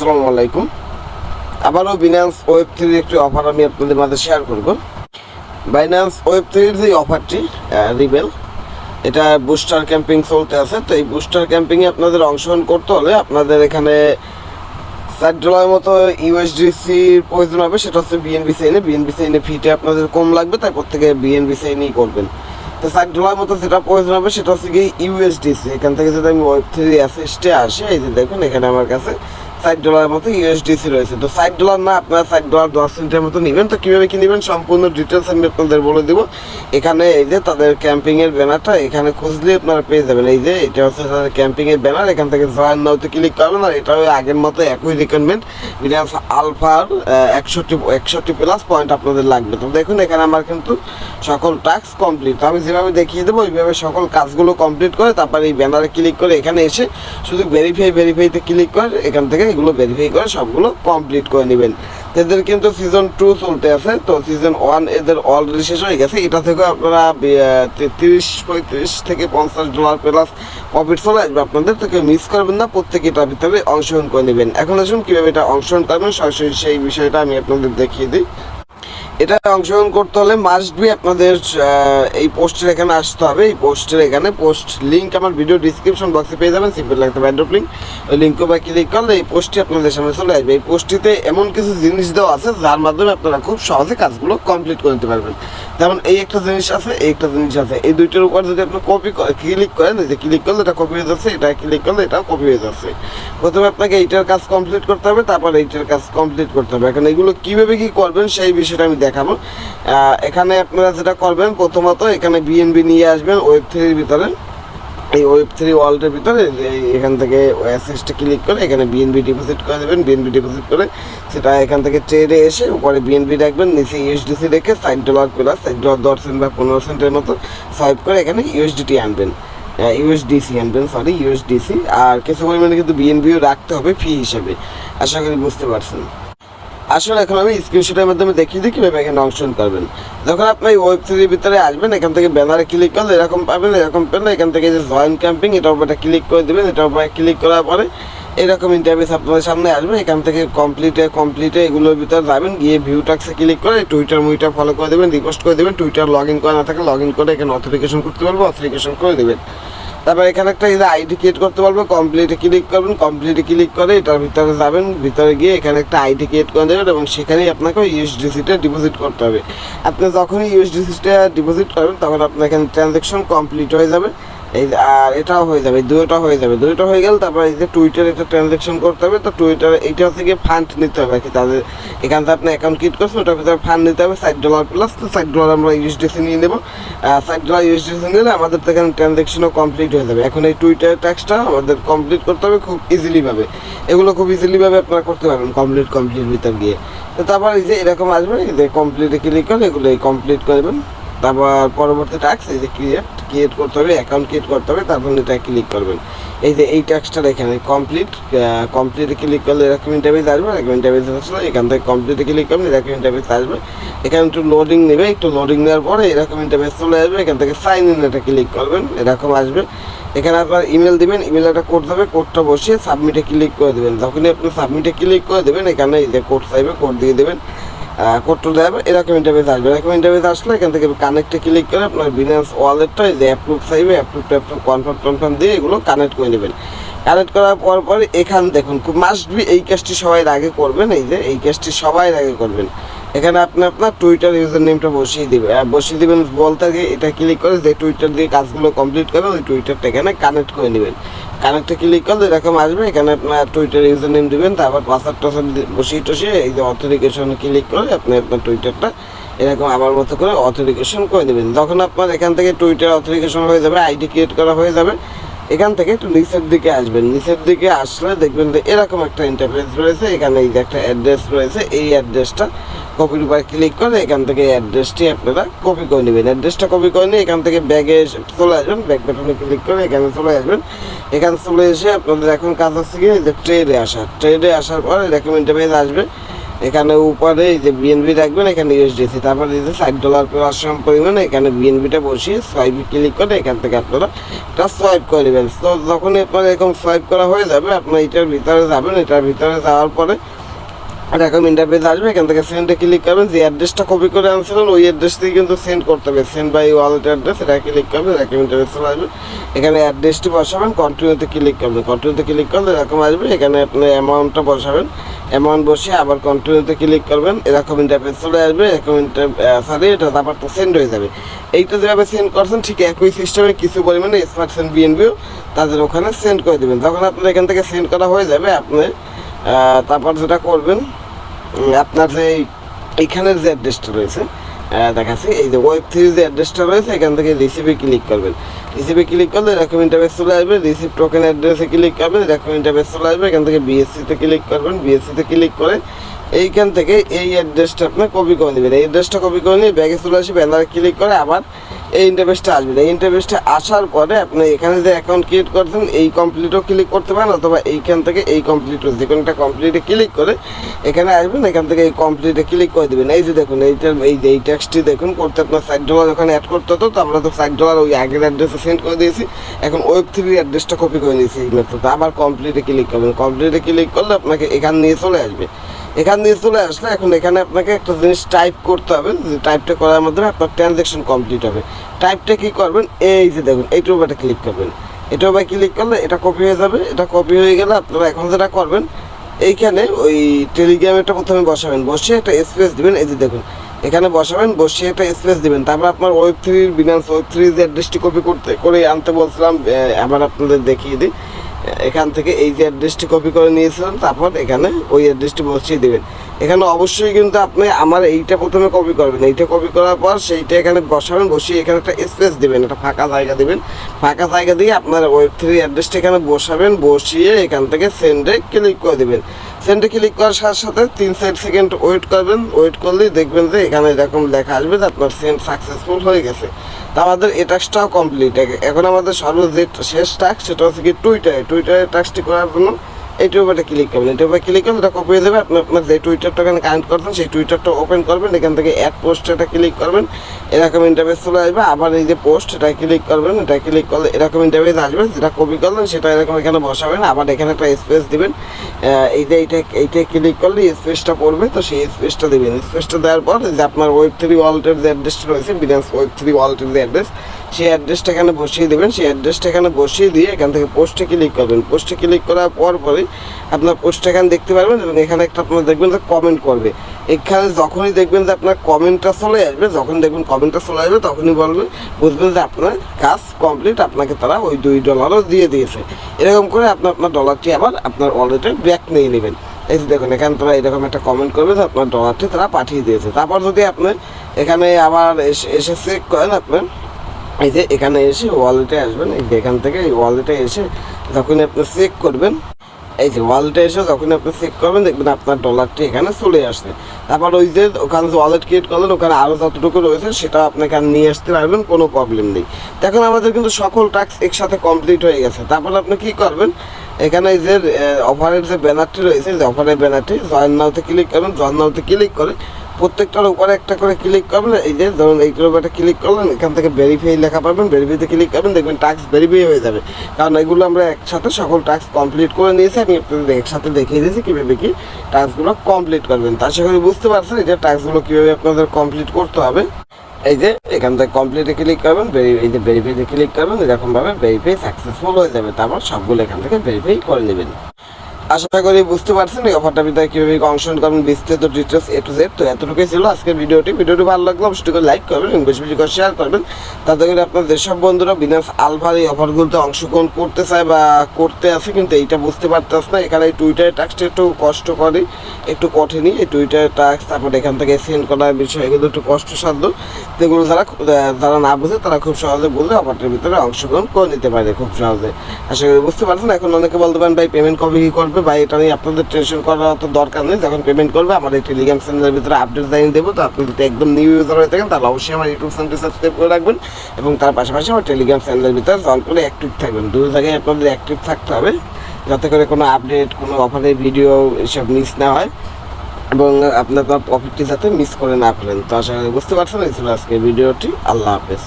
আসসালামু আলাইকুম। আবারও বিনান্স ওয়েব থ্রির একটি অফার আমি আপনাদের মাঝে শেয়ার করব। বাইন্যান্স ওয়েব থ্রির যে অফারটি রিবেল এটা বুস্টার ক্যাম্পিং চলতে আছে। তো এই বুস্টার ক্যাম্পিংয়ে আপনাদের অংশগ্রহণ করতে হলে আপনাদের এখানে ষাট ডলার মতো ইউএসডিসির প্রয়োজন হবে। সেটা হচ্ছে বিএনবি সাইনে বিএনবি সাইনে ফিটে আপনাদের কম লাগবে তারপর থেকে বিএনবি সাইনই করবেন। তো ষাট ডলার মতো যেটা প্রয়োজন হবে, সেটা হচ্ছে কি ইউএসডিসি এখান থেকে যদি আমি ওয়েব থ্রি অ্যাসেস্টে আসি, এই যে দেখুন, এখানে আমার কাছে ষাট ডলারের মতো ইউএসডিসি রয়েছে। তো ষাট ডলার না, আপনারা ষাট ডলার দশ সেন্টের মতো নেবেন। তো কীভাবে কি নেবেন? সম্পূর্ণ ডিটেলস আমি আপনাদের বলে দেবো। এখানে এই যে তাদের ক্যাম্পিংয়ের ব্যানারটা, এখানে খুঁজলে আপনারা পেয়ে যাবেন। এই যে, এটা হচ্ছে তাদের ক্যাম্পিংয়ের ব্যানার। এখান থেকে জয়েন নাওতে ক্লিক করবেন, আর এটা ওই আগের মতো একই রিকমেন্ড বিনান্স আলফার একষট্টি একষট্টি প্লাস পয়েন্ট আপনাদের লাগবে। তো দেখুন, এখানে আমার কিন্তু সকল টাস্ক কমপ্লিট তো আমি যেভাবে দেখিয়ে দেবো, ওইভাবে সকল কাজগুলো কমপ্লিট করে তারপর এই ব্যানারে ক্লিক করে এখানে এসে শুধু ভেরিফাই ভেরিফাইতে ক্লিক করে এখান থেকে এগুলো ভেরিফাই করে সবগুলো কমপ্লিট করে নেবেন। এদের কিন্তু সিজন টু চলতে আছে, তো সিজন ওয়ান এদের অলরেডি শেষ হয়ে গেছে। এটা থেকে আপনারা তিরিশ পঁয়ত্রিশ থেকে পঞ্চাশ ডলার প্লাস প্রফিট চলে আসবে আপনাদের থেকে মিস করবেন না প্রত্যেক এটা ভিতরে অংশগ্রহণ করে নেবেন। এখন আসুন কীভাবে এটা অংশগ্রহণ করবেন, সরাসরি সেই বিষয়টা আমি আপনাদের দেখিয়ে দিই। এটা অংশগ্রহণ করতে হলে মাস্ট বি আপনাদের এই পোস্টের এখানে আসতে হবে। এই পোস্টের এখানে পোস্ট লিঙ্ক আমার ভিডিও ডিসক্রিপশন বক্সে পেয়ে যাবেন। সিম্পল লাগতে ব্যান্ডপ লিঙ্ক ওই লিঙ্কে বা ক্লিক করলে এই পোস্টটি আপনাদের সামনে চলে আসবে। এই পোস্টটিতে এমন কিছু জিনিস দেওয়া আছে, যার মাধ্যমে আপনারা খুব সহজে কাজগুলো কমপ্লিট করে নিতে পারবেন। যেমন এই একটা জিনিস আছে, এই একটা জিনিস আছে। এই দুইটার উপর যদি আপনি কপি ক্লিক করেন যে ক্লিক করলে এটা কপি হয়ে যাচ্ছে, এটা ক্লিক করলে এটাও কপি হয়ে যাচ্ছে। প্রথমে আপনাকে এইটার কাজ কমপ্লিট করতে হবে, তারপর এইটার কাজ কমপ্লিট করতে হবে। এখন এগুলো কীভাবে কী করবেন, সেই বিষয়টা আমি দেখাবো। এখানে আপনারা যেটা করবেন, প্রথমত এখানে বিএনবি নিয়ে আসবেন ওয়েব থ্রির ভিতরে। এই ওয়েব থ্রি ওয়ার্ল্ডের ভিতরে এখান থেকে অ্যাসেসটা ক্লিক করে এখানে বিএনবি ডিপোজিট করে দেবেন। বিএনবি ডিপোজিট করে সেটা এখান থেকে ট্রেডে এসে উপরে বিএনবি রাখবেন, নিচে ইউএসডিসি রেখে ষাট ডলার প্লাস ষাট ডলার দশ সেন্ট বা পনেরো সেন্টের মতো সোয়াইপ করে এখানে ইউএসডিটি আনবেন। ইউএসডিসি আনবেন সরি ইউএসডিসি আর কিছু পরিমাণে কিন্তু বিএনবিও রাখতে হবে ফি হিসেবে। আশা করি বুঝতে পারছেন। আসলে এখন আমি স্ক্রিনশটের মাধ্যমে দেখিয়ে দিই কীভাবে এখানে অংশগ্রহণ করবেন যখন আপনি এই ওয়েব থ্রির ভিতরে আসবেন, এখান থেকে ব্যানারে ক্লিক করলে এরকম পাবেন, এরকম পেলে এখান থেকে যে জয়েন ক্যাম্পিং এটার উপরে ক্লিক করে দেবেন, এটার উপরে ক্লিক করার পরে এরকম ইন্টারভিউস আপনাদের সামনে আসবে। এখান থেকে কমপ্লিটে কমপ্লিটে এগুলোর ভিতরে যাবেন, গিয়ে ভিউ টাক্সে ক্লিক করে টুইটার মুইটার ফলো করে দেবেন রিপোস্ট করে দেবেন। টুইটার লগ ইন করা না থাকে লগ ইন করে এখানে অথেন্টিকেশন করতে পারব অথেন্টিকেশন করে দেবেন। তারপর এখানে একটা আইডি ক্রিয়েট করতে পারব কমপ্লিটে ক্লিক করবেন কমপ্লিটে ক্লিক করে এটার ভিতরে যাবেন, ভিতরে গিয়ে এখানে একটা আইডি ক্রিয়েট করে দেবেন এবং সেখানেই আপনাকে ইউএসডিসিটা ডিপোজিট করতে হবে। আপনি যখনই ইউএসডিসিটা ডিপোজিট করবেন, তখন আপনার এখানে ট্রানজ্যাকশন কমপ্লিট হয়ে যাবে। এই আর এটাও হয়ে যাবে দুটোটা হয়ে যাবে। দুটো হয়ে গেলে তারপর এই যে টুইটার এটা ট্রানজ্যাকশন করতে হবে, তো টুইটার এইটা হচ্ছে গিয়ে ফান্ড নিতে হবে আর কি। তাদের এখান থেকে আপনি অ্যাকাউন্ট ক্রিয়েট করছেন, ওটার ভিতরে ফান্ড নিতে হবে, ষাট ডলার প্লাস তো ষাট ডলার আমরা ইউএসডিসি নিয়ে নেব। ষাট ডলার ইউএসডিসি নিলে আমাদের তো এখানে ট্রানজ্যাকশনও কমপ্লিট হয়ে যাবে। এখন এই টুইটার ট্যাক্সটা আমাদের কমপ্লিট করতে হবে খুব ইজিলি ভাবে। এগুলো খুব ইজিলি ভাবে আপনারা করতে পারবেন কমপ্লিট কমপ্লিট ভিতর গিয়ে। তো তারপর এই যে এরকম আসবে, এই যে কমপ্লিটে ক্লিক করে এগুলো কমপ্লিট করবেন তারপর পরবর্তী ট্যাক্স এই যে ক্রিয়েট ক্রিয়েট করতে হবে অ্যাকাউন্ট ক্রিয়েট করতে হবে, তারপর এটা ক্লিক করবেন। এই যে এই ট্যাক্সটা এখানে কমপ্লিট কমপ্লিটে ক্লিক করলে এরকম ইন্টারভিউ আসবে এরকম ইন্টারভিউ আসলে এখান থেকে কমপ্লিটে ক্লিক করবেন এরকম ইন্টারভিউ আসবে। এখানে একটু লোডিং নেবে, একটু লোডিং নেওয়ার পরে এরকম ইন্টারভিউ চলে আসবে, এখান থেকে সাইন ইন এটা ক্লিক করবেন, এরকম আসবে। এখানে আপনার ইমেল দিবেন ইমেল একটা কোড দেবে কোডটা বসিয়ে সাবমিটে ক্লিক করে দেবেন। যখনই আপনি সাবমিটে ক্লিক করে দেবেন, এখানে এই যে কোড চাইবে কোড দিয়ে দেবেন। কোডটা দেবে, এরকম ইন্টারভিউ আসবে। এরকম ইন্টারভিউ আসলে এখান থেকে কানেক্টে ক্লিক করে আপনার বিনান্স ওয়ালেটটা এই যে অ্যাপ্রুভ চাইবে অ্যাপ্রুভ অ্যাপ্রুভ কনফার্ম কনফার্ম দিয়ে এগুলো কানেক্ট করে নেবেন। কানেক্ট করার পর পর এখান দেখুন মাস্ট বি এই কাজটি সবাই আগে করবেন, এই যে এই কাজটি সবাই আগে করবেন। এখানে আপনি আপনার টুইটার ইউজার নেমটা বসিয়ে দিবেন আর বসিয়ে দিবেন বলতে গিয়ে এটা ক্লিক করে যে টুইটার দিয়ে কাজগুলো কমপ্লিট করবেন ওই টুইটারটা এখানে কানেক্ট করে নেবেন। কানেক্টে ক্লিক করলে এরকম আসবে, এখানে আপনার টুইটার ইউজার নেম দিবেন, তারপর পাসওয়ার্ড টাসওয়ার্ড বসিয়ে টসিয়ে এই যে অথেন্টিকেশন ক্লিক করে আপনি আপনার টুইটারটা এরকম আমার মতো করে অথেন্টিকেশন করে দেবেন। যখন আপনার এখান থেকে টুইটার অথেন্টিকেশন হয়ে যাবে আইডি ক্রিয়েট করা হয়ে যাবে এখান থেকে একটু নিচের দিকে আসবেন। নিচের দিকে আসলে দেখবেন যে এরকম একটা ইন্টারফেস রয়েছে। এখানে এই যে একটা অ্যাড্রেস রয়েছে, এই অ্যাড্রেসটা কপির উপর ক্লিক করে এখান থেকে অ্যাড্রেসটি আপনারা কপি করে নেবেন। অ্যাড্রেসটা কপি করে নিয়ে এখান থেকে ব্যাগে চলে আসবেন। ব্যাগ বাটনে ক্লিক করে এখানে চলে আসবেন। এখানে চলে এসে আপনাদের এখন কাজ হচ্ছে কি? যে ট্রেডে আসা। ট্রেডে আসার পর এরকম ইন্টারফেস আসবে। এখানে উপরে যে বিএনবি রাখবেন, এখানে ইউএসডিসি তারপরে যে ষাট ডলার পাওয়ার সম পরিমাণে, এখানে বিএনবিটা বসিয়ে সোয়াইপে ক্লিক করে এখান থেকে আপনারা এটা সোয়াইপ করে দেবেন তো যখনই আপনার এরকম সোয়াইপ করা হয়ে যাবে, আপনার এটার ভিতরে যাবেন, এটার ভিতরে যাওয়ার পরে এরকম ইন্টারভিউ আসবে, এখান থেকে সেন্ডে ক্লিক করবেন। যে অ্যাড্রেসটা কপি করে আনছিলেন, ওই অ্যাড্রেস থেকে কিন্তু সেন্ড করতে হবে। সেন্ড বাই ওয়ালেট অ্যাড্রেস এটা ক্লিক করবেন, এরকম ইন্টারভিউ চলে আসবে। এখানে অ্যাড্রেসটি বসাবেন কন্টিনিউতে ক্লিক করবেন। কন্টিনিউতে ক্লিক করলে এরকম আসবে, এখানে আপনি অ্যামাউন্টটা বসাবেন। অ্যামাউন্ট বসে আবার কন্টিনিউতে ক্লিক করবেন, এরকম ইন্টারফেস চলে আসবে, এরকম সরি এটা তারপর তো সেন্ড হয়ে যাবে। এইটা যেভাবে সেন্ড করছেন, ঠিক একই সিস্টেমে কিছু পরিমাণে স্মার্ট সেন্ড বিএনবিও তাদের ওখানে সেন্ড করে দেবেন। যখন আপনার এখান থেকে সেন্ড করা হয়ে যাবে, আপনি তারপর যেটা করবেন আপনার যে এইখানের যে অ্যাড্রেসটা রয়েছে দেখাচ্ছি। এই যে ওয়েব থ্রি যে অ্যাড্রেসটা রয়েছে, এখান থেকে রিসিপে ক্লিক করবেন। রিসিপে ক্লিক করলে এরকম ইন্টারভেস চলে আসবে রিসিপ টোকেন অ্যাড্রেসে ক্লিক করবেন এরকম ইন্টারভেস চলে আসবে, এখান থেকে বিএসসিতে ক্লিক করবেন বিএসসিতে ক্লিক করে এইখান থেকে এই অ্যাড্রেসটা আপনি কপি করে নেবেন। এই অ্যাড্রেসটা কপি করে নিয়ে ব্যাগে চলে আসবে ব্যানারে ক্লিক করে আবার এই ইন্টারভেসটা আসবে। এই ইন্টারভেসটা আসার পরে আপনি এখানে যে অ্যাকাউন্ট ক্রিয়েট করছেন, এই কমপ্লিটও ক্লিক করতে পারেন অথবা এইখান থেকে এই কমপ্লিটও যে কোনোটা কমপ্লিটে ক্লিক করে এখানে আসবেন, এখান থেকে এই কমপ্লিটে ক্লিক করে দেবেন। এই যে দেখুন এইটার এই যে এই ট্যাক্সটি দেখুন, করতে আপনার ষাট ডলার ওখানে অ্যাড করতে হতো, তো আমরা তো ষাট ডলার ওই আগের অ্যাড্রেসে সেন্ড করে দিয়েছি। এখন ওয়েব থ্রির অ্যাড্রেসটা কপি করে নিয়েছি এই মেথডে আবার কমপ্লিটে ক্লিক করবেন। কমপ্লিটে ক্লিক করলে আপনাকে এখান নিয়ে চলে আসবে। এখান দিয়ে চলে আসলে এখন এখানে আপনাকে একটা জিনিস টাইপ করতে হবে টাইপটা করার মাধ্যমে আপনার ট্রানজ্যাকশন কমপ্লিট হবে। টাইপটা কি করবেন? এই যে দেখুন এইটার উপরে ক্লিক করবেন। এটার উপরে ক্লিক করলে এটা কপি হয়ে যাবে, এটা কপি হয়ে গেলে আপনারা এখন যেটা করবেন, এইখানে ওই টেলিগ্রামটা প্রথমে বসাবেন। বসিয়ে একটা স্পেস দিবেন, এই যে দেখুন, এখানে বসাবেন, বসিয়ে একটা স্পেস দিবেন। তারপর আপনার ওয়েব থ্রির বিনান্স ওয়েব থ্রি যে অ্যাড্রেসটি কপি করতে করে আনতে বলছিলাম আবার আপনাদের দেখিয়ে দিই। এখান থেকে এই যে অ্যাড্রেসটি কপি করে নিয়েছিলাম, তারপর এখানে ওই অ্যাড্রেসটি বসিয়ে দেবেন। এখানে অবশ্যই কিন্তু আপনি আমার এইটা প্রথমে কপি করবেন। এইটা কপি করার পর সেইটা এখানে বসাবেন, বসিয়ে এখানে একটা স্পেস দেবেন, একটা ফাঁকা জায়গা দেবেন। ফাঁকা জায়গা দিয়ে আপনার ওয়েব থ্রি অ্যাড্রেসটা এখানে বসাবেন, বসিয়ে এখান থেকে সেন্ডে ক্লিক করে দেবেন। সেন্ডে ক্লিক করার সাথে সাথে তিন চার সেকেন্ড ওয়েট করবেন। ওয়েট করলেই দেখবেন যে এখানে এরকম লেখা আসবে যে আপনার সেন্ড সাকসেসফুল হয়ে গেছে। তা আমাদের এ টাস্কটাও কমপ্লিট এখন আমাদের সর্ব যে শেষ টাস্ক সেটা হচ্ছে কি টুইটারে টুইটারে টাস্কটি করার জন্য এইটার উপরে ক্লিক করবেন এটার উপরে ক্লিক করলে এটা কপি যাবে। আপনি আপনার যে টুইটারটা এখানে কানেক্ট করছেন সেই টুইটারটা ওপেন করবেন এখান থেকে অ্যাড পোস্ট এটা ক্লিক করবেন এরকম ইন্টারভেস চলে আসবে। আবার এই যে পোস্ট এটা ক্লিক করবেন। এটা ক্লিক করলে এরকম ইন্টারভেস আসবে যেটা কপি করলেন সেটা এরকম এখানে বসাবেন। আবার এখানে একটা স্পেস দিবেন। আহ, এইটা এইটা এইটা ক্লিক করলে স্পেসটা পড়বে। তো সেই স্পেসটা দেবেন। স্পেসটা দেওয়ার পর যে আপনার ওয়েব থ্রি ওয়ালেটের যে অ্যাড্রেসটা রয়েছে বিনান্স ওয়েব থ্রি ওয়ালেটের যে অ্যাড্রেস সেই অ্যাড্রেসটা এখানে বসিয়ে দেবেন। সেই অ্যাড্রেসটা এখানে বসিয়ে দিয়ে এখান থেকে পোস্টে ক্লিক করবেন। পোস্টে ক্লিক করার পর পরে আপনার পোস্টটা এখানে দেখতে পারবেন এবং এখানে একটা আপনার দেখবেন যে কমেন্ট করবে। এখানে যখনই দেখবেন যে আপনার কমেন্টটা চলে আসবে, যখন দেখবেন কমেন্টটা চলে আসবে, তখনই বলবে বুঝবেন যে আপনার কাজ কমপ্লিট আপনাকে তারা ওই দুই ডলারও দিয়ে দিয়েছে। এরকম করে আপনার আপনার ডলারটি আবার আপনার ওয়ালেটে ব্যাক নিয়ে নেবেন। এই দেখুন, এখানে তারা এরকম একটা কমেন্ট করবে যে আপনার ডলারটি তারা পাঠিয়ে দিয়েছে। তারপর যদি আপনি এখানে আবার এসে চেক করেন, আপনার এই যে এখানে এসে ওয়ালেটে আসবেন, এই যে এখান থেকে এই ওয়ালেটে এসে যখন আপনি চেক করবেন, এই যে ওয়ালেটে এসে যখন আপনি চেক করবেন, দেখবেন আপনার ডলারটি এখানে চলে আসবে তারপর ওই যে ওখানে যে ওয়ালেট ক্রিয়েট করলেন, ওখানে আরও যতটুকু রয়েছে, সেটা আপনি এখানে নিয়ে আসতে পারবেন, কোনো প্রবলেম নেই। তো এখন আমাদের কিন্তু সকল টাস্ক একসাথে কমপ্লিট হয়ে গেছে। তারপর আপনি কি করবেন, এখানে এই যে অফারের যে ব্যানারটি রয়েছে যে অফারের ব্যানারটি জয়েন নাওতে ক্লিক করবেন জয়েন নাওতে ক্লিক করে প্রত্যেকটার উপরে একটা করে ক্লিক করবেন, এই যে ধরুন এইটার উপরে একটা ক্লিক করলেন, এখান থেকে ভেরিফাই লেখা পাবেন ভেরিফাইতে ক্লিক করবেন, দেখবেন টাস্ক ভেরিফাই হয়ে যাবে। কারণ এগুলো আমরা একসাথে সকল টাস্ক কমপ্লিট করে নিয়েছি, আমি আপনাদের একসাথে দেখিয়ে দিয়েছি কীভাবে কি টাস্কগুলো কমপ্লিট করবেন। তা আশা বুঝতে পারছেন এই যে টাস্কগুলো কীভাবে আপনাদের কমপ্লিট করতে হবে। এই যে এখান থেকে কমপ্লিটে ক্লিক করবেন এই যে ভেরিফাইতে ক্লিক করবেন, এরকমভাবে ভেরিফাই সাকসেসফুল হয়ে যাবে। তারপর সবগুলো এখান থেকে ভেরিফাই করে নেবেন। আশা করি বুঝতে পারছেন এই অফারটা ভিতরে কীভাবে অংশগ্রহণ করবেন বিস্তারিত ডিটেলস এ টু জেড তো এতটুকুই ছিল আজকের ভিডিওটি। ভিডিওটি ভালো লাগলে অবশ্যই করে লাইক করবেন এবং বেশি বেশি করে শেয়ার করবেন। তাতে করে আপনার যেসব বন্ধুরা বিনাস আলভার এই অফারগুলোতে অংশগ্রহণ করতে চায় বা করতে আছে কিন্তু এইটা বুঝতে পারতেছ না, এখানে এই টুইটারের টাস্কটা একটু কষ্ট করে, একটু কঠিনই এই টুইটারের টাস্ক তারপর এখান থেকে সেন্ড করার বিষয় এগুলো একটু কষ্টসাধ্য। যেগুলো যারা যারা না বুঝে তারা খুব সহজে বুঝে অফারটার ভিতরে অংশগ্রহণ করে নিতে পারে খুব সহজে। আশা করি বুঝতে পারছেন, এখন অনেকে বলতে পারেন, ভাই পেমেন্ট কবে কী করবে? ভাই, এটা নিয়ে আপনাদের টেনশন করার তো দরকার নেই। যখন পেমেন্ট করবে, আমার এই টেলিগ্রাম চ্যানেলের ভিতরে আপডেট জানিয়ে দেবো। তো আপনি যদি একদম নিউ ইউজার হয়ে থাকেন, তাহলে অবশ্যই আমার ইউটিউব চ্যানেলটি সাবস্ক্রাইব করে রাখবেন এবং তার পাশাপাশি আমার টেলিগ্রাম চ্যানেলের ভিতরে জয়েন করে অ্যাক্টিভ থাকবেন। দুই জায়গায় আপনাদের অ্যাক্টিভ থাকতে হবে, যাতে করে কোনো আপডেট কোনো অফারের ভিডিও এসব মিস না হয় এবং আপনার প্রফিটটি যাতে মিস করে না ফেলেন। তো আশা করি বুঝতে পারছেন, এই ছিল আজকে ভিডিওটি আল্লাহ হাফেজ।